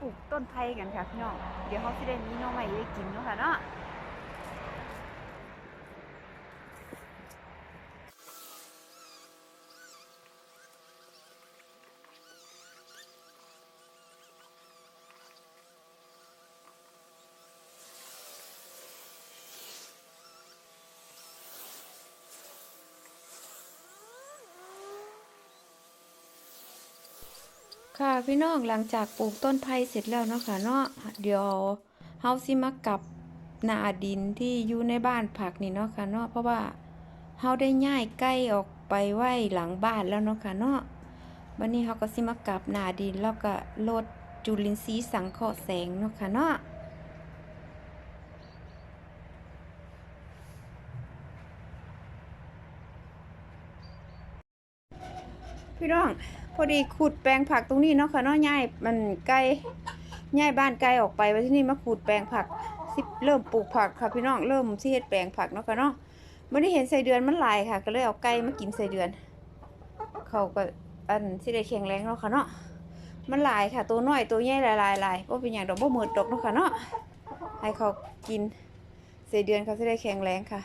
ปลูกต้นไผ่กันค่ะพี่น้อง เดี๋ยวเขาสิได้มีน้องใหม่ได้กินเนาะค่ะเนาะ ค่ะพี่น้องหลังจากปลูกต้นไผ่เสร็จแล้วเนาะค่ะเนาะเดี๋ยวเฮาสิมากับหนาดินที่อยู่ในบ้านผักนี่เนาะค่ะเนาะเพราะว่าเฮาได้ย้ายใกล้ออกไปไว้หลังบ้านแล้วเนาะค่ะเนาะวันนี้เฮาก็สิมากับหนาดินแล้วก็ลดจุลินทรีย์สังเคราะห์แสงเนาะค่ะเนาะ พี่น้อง พอดีขุดแปลงผักตรงนี้เนาะค่ะเนาะย้ายมันใกลย้ายบ้านไกลออกไปไว้ที่นี่มาขุดแปลงผักสิเริ่มปลูกผักค่ะพี่น้องเริ่มสิเฮ็ดแปลงผักเนาะค่ะเนาะไม่ได้เห็นใส่เดือนมันลายค่ะ ก็เลยเอาไก่มากินใส่เดือน เขาก็อันสิได้แข็งแรงเนาะค่ะเนาะมันลายค่ะ ตัวน้อยตัวใหญ่ลายลายลายบ่เป็นอย่างดอกบ่หมดดอกเนาะค่ะเนาะให้เขากินใส่เดือนเขาสิได้แข็งแรงค่ะ